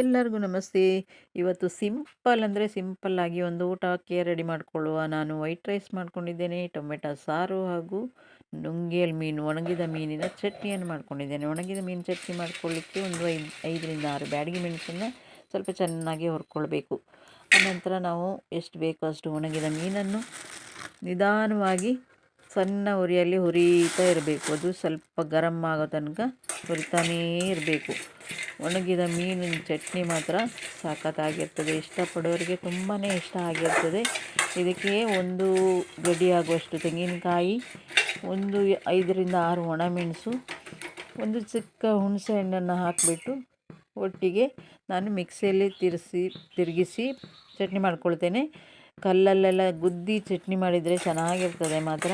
ಎಲ್ಲರಿಗೂ ನಮಸ್ತೆ. ಇವತ್ತು ಸಿಂಪಲ್ ಅಂದರೆ ಸಿಂಪಲ್ಲಾಗಿ ಒಂದು ಊಟಕ್ಕೆ ರೆಡಿ ಮಾಡಿಕೊಳ್ಳುವ ನಾನು ವೈಟ್ ರೈಸ್ ಮಾಡ್ಕೊಂಡಿದ್ದೇನೆ, ಟೊಮೆಟೊ ಸಾರು ಹಾಗೂ ನುಂಗೇಲ್ ಮೀನು, ಒಣಗಿದ ಮೀನಿನ ಚಟ್ನಿಯನ್ನು ಮಾಡ್ಕೊಂಡಿದ್ದೇನೆ. ಒಣಗಿದ ಮೀನು ಚಟ್ನಿ ಮಾಡ್ಕೊಳ್ಳಿಕ್ಕೆ ಒಂದು ಐದು, ಐದರಿಂದ ಆರು ಬ್ಯಾಡಗಿ ಮೆಣಸನ್ನು ಸ್ವಲ್ಪ ಚೆನ್ನಾಗಿ ಹುರ್ಕೊಳ್ಬೇಕು. ಆನಂತರ ನಾವು ಎಷ್ಟು ಬೇಕೋ ಅಷ್ಟು ಒಣಗಿದ ಮೀನನ್ನು ನಿಧಾನವಾಗಿ ಸಣ್ಣ ಉರಿಯಲ್ಲಿ ಹುರಿತಾ ಇರಬೇಕು. ಅದು ಸ್ವಲ್ಪ ಗರಮ್ ಆಗೋ ತನಕ ಹುರಿತಾನೇ ಇರಬೇಕು. ಒಣಗಿದ ಮೀನಿನ ಚಟ್ನಿ ಮಾತ್ರ ಸಖತ್ತಾಗಿರ್ತದೆ. ಇಷ್ಟಪಡೋರಿಗೆ ತುಂಬಾ ಇಷ್ಟ ಆಗಿರ್ತದೆ. ಇದಕ್ಕೆ ಒಂದು ಗಡಿಯಾಗುವಷ್ಟು ತೆಂಗಿನಕಾಯಿ, ಒಂದು ಐದರಿಂದ ಆರು ಒಣಮೆಣಸು, ಒಂದು ಚಿಕ್ಕ ಹುಣಸೆ ಹಣ್ಣನ್ನು ಹಾಕಿಬಿಟ್ಟು ಒಟ್ಟಿಗೆ ನಾನು ಮಿಕ್ಸಿಯಲ್ಲಿ ತಿರ್ಸಿ ತಿರುಗಿಸಿ ಚಟ್ನಿ ಮಾಡ್ಕೊಳ್ತೇನೆ. ಕಲ್ಲಲ್ಲೆಲ್ಲ ಗುದ್ದಿ ಚಟ್ನಿ ಮಾಡಿದರೆ ಚೆನ್ನಾಗಿರ್ತದೆ ಮಾತ್ರ.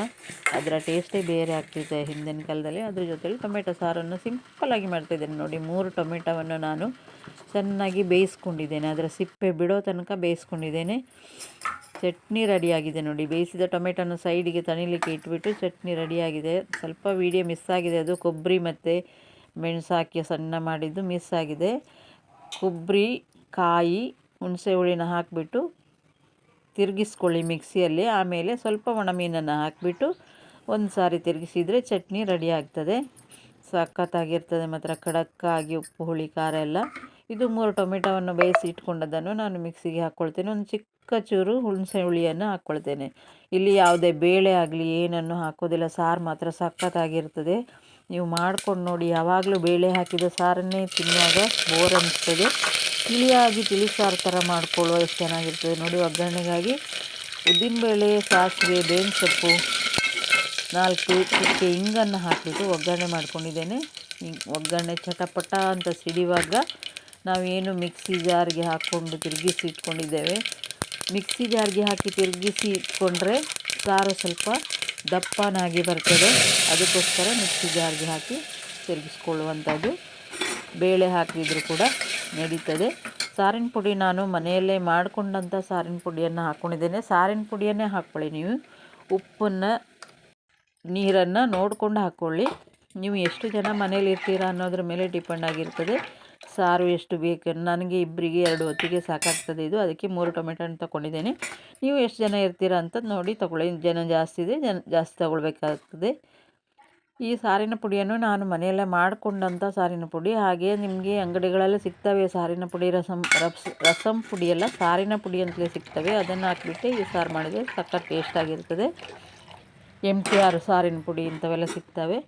ಅದರ ಟೇಸ್ಟೇ ಬೇರೆ ಆಗ್ತಿದೆ ಹಿಂದಿನ ಕಾಲದಲ್ಲಿ. ಅದ್ರ ಜೊತೆಯಲ್ಲಿ ಟೊಮೆಟೊ ಸಾರನ್ನು ಸಿಂಪಲ್ಲಾಗಿ ಮಾಡ್ತಿದ್ದೇನೆ ನೋಡಿ. ಮೂರು ಟೊಮೆಟೊವನ್ನು ನಾನು ಚೆನ್ನಾಗಿ ಬೇಯಿಸ್ಕೊಂಡಿದ್ದೇನೆ. ಅದರ ಸಿಪ್ಪೆ ಬಿಡೋ ತನಕ ಬೇಯಿಸ್ಕೊಂಡಿದ್ದೇನೆ. ಚಟ್ನಿ ರೆಡಿಯಾಗಿದೆ ನೋಡಿ. ಬೇಯಿಸಿದ ಟೊಮೆಟೊನ ಸೈಡಿಗೆ ತಣಿಲಿಕ್ಕೆ ಇಟ್ಬಿಟ್ಟು ಚಟ್ನಿ ರೆಡಿಯಾಗಿದೆ. ಸ್ವಲ್ಪ ವೀಡಿಯೋ ಮಿಸ್ ಆಗಿದೆ. ಅದು ಕೊಬ್ಬರಿ ಮತ್ತು ಮೆಣಸು ಹಾಕಿ ಸಣ್ಣ ಮಾಡಿದ್ದು ಮಿಸ್ ಆಗಿದೆ. ಕೊಬ್ಬರಿ, ಕಾಯಿ, ಹುಣಸೆ ಹುಳಿನ ಹಾಕಿಬಿಟ್ಟು ತಿರುಗಿಸ್ಕೊಳ್ಳಿ ಮಿಕ್ಸಿಯಲ್ಲಿ. ಆಮೇಲೆ ಸ್ವಲ್ಪ ಒಣ ಮೀನನ್ನು ಹಾಕಿಬಿಟ್ಟು ಒಂದು ಸಾರಿ ತಿರುಗಿಸಿದರೆ ಚಟ್ನಿ ರೆಡಿ ಆಗ್ತದೆ. ಸಖತ್ತಾಗಿರ್ತದೆ ಮಾತ್ರ. ಖಡಕ್ಕಾಗಿ ಉಪ್ಪು, ಹುಳಿ, ಖಾರ ಎಲ್ಲ. ಇದು ಮೂರು ಟೊಮೆಟೊವನ್ನು ಬೇಯಿಸಿ ಇಟ್ಕೊಂಡದ್ದನ್ನು ನಾನು ಮಿಕ್ಸಿಗೆ ಹಾಕ್ಕೊಳ್ತೇನೆ. ಒಂದು ಚಿಕ್ಕ ಚೂರು ಹುಣಸೆ ಹುಳಿಯನ್ನು ಹಾಕ್ಕೊಳ್ತೇನೆ. ಇಲ್ಲಿ ಯಾವುದೇ ಬೇಳೆ ಆಗಲಿ, ಏನನ್ನು ಹಾಕೋದಿಲ್ಲ. ಸಾರು ಮಾತ್ರ ಸಖತ್ತಾಗಿರ್ತದೆ. ನೀವು ಮಾಡ್ಕೊಂಡು ನೋಡಿ. ಯಾವಾಗಲೂ ಬೇಳೆ ಹಾಕಿದ ಸಾರನ್ನೇ ತಿನ್ನುವಾಗ ಬೋರ್ ಅನ್ನಿಸ್ತದೆ ತಿಳಿಯಾಗಿ ತಿಳಿ ಸಾರು ಥರ ಮಾಡ್ಕೊಳ್ಳುವ ಎಷ್ಟು ಚೆನ್ನಾಗಿರ್ತದೆ ನೋಡಿ ಒಗ್ಗರಣೆಗಾಗಿ. ಉದ್ದಿನಬೇಳೆ, ಸಾಸಿವೆ ಬೇವಿನ ಸೊಪ್ಪು ನಾಲ್ಕು ಚಿಕ್ಕೆ ಹಿಂಗನ್ನು ಹಾಕಿಬಿಟ್ಟು ಒಗ್ಗರಣೆ ಮಾಡ್ಕೊಂಡಿದ್ದೇನೆ. ಒಗ್ಗರಣೆ ಚಟಪಟ ಅಂತ ಸಿಡಿಯುವಾಗ ನಾವೇನು ಮಿಕ್ಸಿ ಜಾರ್ಗೆ ಹಾಕ್ಕೊಂಡು ತಿರುಗಿಸಿ ಇಟ್ಕೊಂಡಿದ್ದೇವೆ. ಮಿಕ್ಸಿ ಜಾರ್ಗೆ ಹಾಕಿ ತಿರುಗಿಸಿ ಇಟ್ಕೊಂಡ್ರೆ ಸಾರು ಸ್ವಲ್ಪ ದಪ್ಪನಾಗಿ ಬರ್ತದೆ. ಅದಕ್ಕೋಸ್ಕರ ಮಿಕ್ಸಿ ಜಾರ್ಗೆ ಹಾಕಿ ತಿರುಗಿಸ್ಕೊಳ್ಳುವಂಥದ್ದು. ಬೇಳೆ ಹಾಕಿದ್ರು ಕೂಡ ನಡೀತದೆ ಸಾರಿನ ಪುಡಿ ನಾನು ಮನೆಯಲ್ಲೇ ಮಾಡಿಕೊಂಡಂಥ ಸಾರಿನ ಪುಡಿಯನ್ನು ಹಾಕ್ಕೊಂಡಿದ್ದೇನೆ ಸಾರಿನ ಪುಡಿಯನ್ನೇ ಹಾಕ್ಕೊಳ್ಳಿ ನೀವು. ಉಪ್ಪನ್ನು, ನೀರನ್ನು ನೋಡಿಕೊಂಡು ಹಾಕ್ಕೊಳ್ಳಿ. ನೀವು ಎಷ್ಟು ಜನ ಮನೇಲಿ ಇರ್ತೀರಾ ಅನ್ನೋದ್ರ ಮೇಲೆ ಡಿಪೆಂಡ್ ಆಗಿರ್ತದೆ. ಸಾರು ಎಷ್ಟು ಬೇಕು, ನನಗೆ ಇಬ್ಬರಿಗೆ ಎರಡು ಹೊತ್ತಿಗೆ ಸಾಕಾಗ್ತದೆ ಇದು. ಅದಕ್ಕೆ ಮೂರು ಟೊಮೆಟೊ ತಗೊಂಡಿದ್ದೇನೆ. ನೀವು ಎಷ್ಟು ಜನ ಇರ್ತೀರಾ ಅಂತ ನೋಡಿ ತಗೊಳ್ಳಿ. ಜನ ಜಾಸ್ತಿ ಇದೆ, ಜನ ಜಾಸ್ತಿ ತಗೊಳ್ಬೇಕಾಗ್ತದೆ. ಈ ಸಾರಿನ ಪುಡಿಯನ್ನು ನಾನು ಮನೆಯಲ್ಲೇ ಮಾಡಿಕೊಂಡಂಥ ಸಾರಿನ ಪುಡಿ. ಹಾಗೆ ನಿಮಗೆ ಅಂಗಡಿಗಳಲ್ಲಿ ಸಿಗ್ತವೆ ಸಾರಿನ ಪುಡಿ, ರಸಂ ರಸ್ ರಸಂ ಪುಡಿ ಎಲ್ಲ ಸಾರಿನ ಪುಡಿ ಅಂತಲೇ ಸಿಗ್ತವೆ. ಅದನ್ನು ಹಾಕಿಬಿಟ್ಟು ಈ ಸಾರು ಮಾಡಿದರೆ ಸಕ್ಕ ಟೇಸ್ಟ್ ಆಗಿರ್ತದೆ. ಎಂ ಟಿ ಆರ್ ಸಾರಿನ ಪುಡಿ ಇಂಥವೆಲ್ಲ ಸಿಗ್ತವೆ.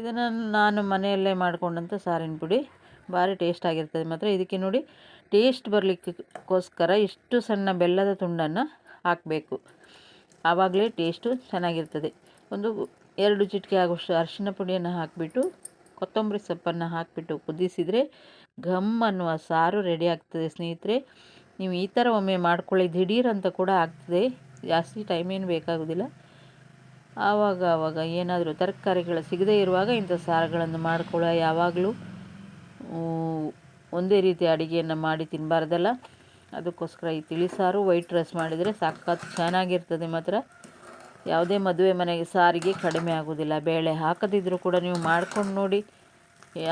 ಇದನ್ನು ನಾನು ಮನೆಯಲ್ಲೇ ಮಾಡಿಕೊಂಡಂಥ ಸಾರಿನ ಪುಡಿ. ಭಾರಿ ಟೇಸ್ಟ್ ಆಗಿರ್ತದೆ ಮಾತ್ರ. ಇದಕ್ಕೆ ನೋಡಿ ಟೇಸ್ಟ್ ಬರಲಿಕ್ಕೋಸ್ಕರ ಇಷ್ಟು ಸಣ್ಣ ಬೆಲ್ಲದ ತುಂಡನ್ನು ಹಾಕಬೇಕು. ಆವಾಗಲೇ ಟೇಸ್ಟು ಚೆನ್ನಾಗಿರ್ತದೆ. ಒಂದು ಎರಡು ಚಿಟಿಕೆ ಆಗುವಷ್ಟು ಅರಿಶಿನ ಪುಡಿಯನ್ನು ಹಾಕಿಬಿಟ್ಟು ಕೊತ್ತಂಬರಿ ಸೊಪ್ಪನ್ನು ಹಾಕಿಬಿಟ್ಟು ಕುದಿಸಿದರೆ ಘಮ್ ಅನ್ನುವ ಸಾರು ರೆಡಿ ಆಗ್ತದೆ ಸ್ನೇಹಿತರೆ. ನೀವು ಈ ಥರ ಒಮ್ಮೆ ಮಾಡ್ಕೊಳ್ಳಿ. ದಿಢೀರ್ ಅಂತ ಕೂಡ ಆಗ್ತದೆ. ಜಾಸ್ತಿ ಟೈಮ್ ಏನು ಬೇಕಾಗೋದಿಲ್ಲ. ಆವಾಗ ಆವಾಗ ಏನಾದರೂ ತರಕಾರಿಗಳು ಸಿಗದೇ ಇರುವಾಗ ಇಂಥ ಸಾರುಗಳನ್ನು ಮಾಡ್ಕೊಳ್ಳೋ ಯಾವಾಗಲೂ ಒಂದೇ ರೀತಿ ಅಡುಗೆಯನ್ನು ಮಾಡಿ ತಿನ್ನಬಾರ್ದಲ್ಲ ಅದಕ್ಕೋಸ್ಕರ ಈ ತಿಳಿಸಾರು ವೈಟ್ ರೈಸ್ ಮಾಡಿದರೆ ಸಖತ್ ಚೆನ್ನಾಗಿರ್ತದೆ ಮಾತ್ರ. ಯಾವುದೇ ಮದುವೆ ಮನೆಗೆ ಸಾರಿಗೆ ಕಡಿಮೆ ಆಗೋದಿಲ್ಲ ಬೇಳೆ ಹಾಕದಿದ್ದರೂ ಕೂಡ ನೀವು ಮಾಡ್ಕೊಂಡು ನೋಡಿ.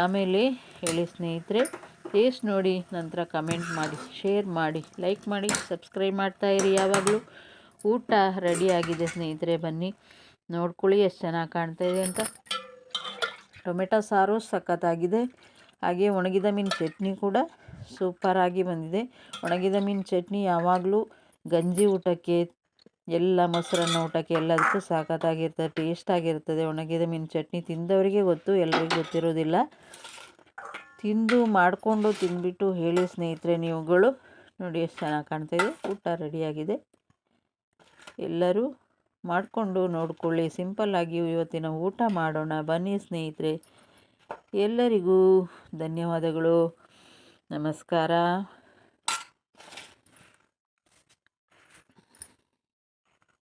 ಆಮೇಲೆ ಹೇಳಿ ಸ್ನೇಹಿತರೆ ಟೇಸ್ಟ್ ನೋಡಿ, ನಂತರ ಕಮೆಂಟ್ ಮಾಡಿ ಶೇರ್ ಮಾಡಿ ಲೈಕ್ ಮಾಡಿ ಸಬ್ಸ್ಕ್ರೈಬ್ ಇರಿ ಯಾವಾಗಲೂ. ಊಟ ರೆಡಿಯಾಗಿದೆ ಸ್ನೇಹಿತರೆ, ಬನ್ನಿ. ನೋಡ್ಕೊಳ್ಳಿ ಎಷ್ಟು ಚೆನ್ನಾಗಿ ಕಾಣ್ತಾ ಇದೆ ಅಂತ. ಟೊಮೆಟೊ ಸಾರು ಸಖತ್ತಾಗಿದೆ. ಹಾಗೆ ಒಣಗಿದ ಮೀನು ಚಟ್ನಿ ಕೂಡ ಸೂಪರಾಗಿ ಬಂದಿದೆ. ಒಣಗಿದ ಮೀನು ಚಟ್ನಿ ಯಾವಾಗಲೂ ಗಂಜಿ ಊಟಕ್ಕೆ ಎಲ್ಲ ಮೊಸರನ್ನ ಊಟಕ್ಕೆ ಎಲ್ಲದಕ್ಕೂ ಸಾಕತ್ತಾಗಿರ್ತದೆ ಟೇಸ್ಟಾಗಿರ್ತದೆ ಒಣಗಿದ ಮೀನು ಚಟ್ನಿ ತಿಂದವರಿಗೆ ಗೊತ್ತು ಎಲ್ಲರಿಗೂ ಗೊತ್ತಿರೋದಿಲ್ಲ. ತಿಂದು ಮಾಡಿಕೊಂಡು ತಿಂದುಬಿಟ್ಟು ಹೇಳಿ ಸ್ನೇಹಿತರೆ ನೀವುಗಳು. ನೋಡಿ ಎಷ್ಟು ಚೆನ್ನಾಗಿ ಕಾಣ್ತಾಯಿದೆ ಊಟ ರೆಡಿಯಾಗಿದೆ. ಎಲ್ಲರೂ ಮಾಡಿಕೊಂಡು ನೋಡಿಕೊಳ್ಳಿ. ಸಿಂಪಲ್ಲಾಗಿ ಇವತ್ತಿನ ಊಟ ಮಾಡೋಣ. ಬನ್ನಿ ಸ್ನೇಹಿತರೆ. ಎಲ್ಲರಿಗೂ ಧನ್ಯವಾದಗಳು. ನಮಸ್ಕಾರ.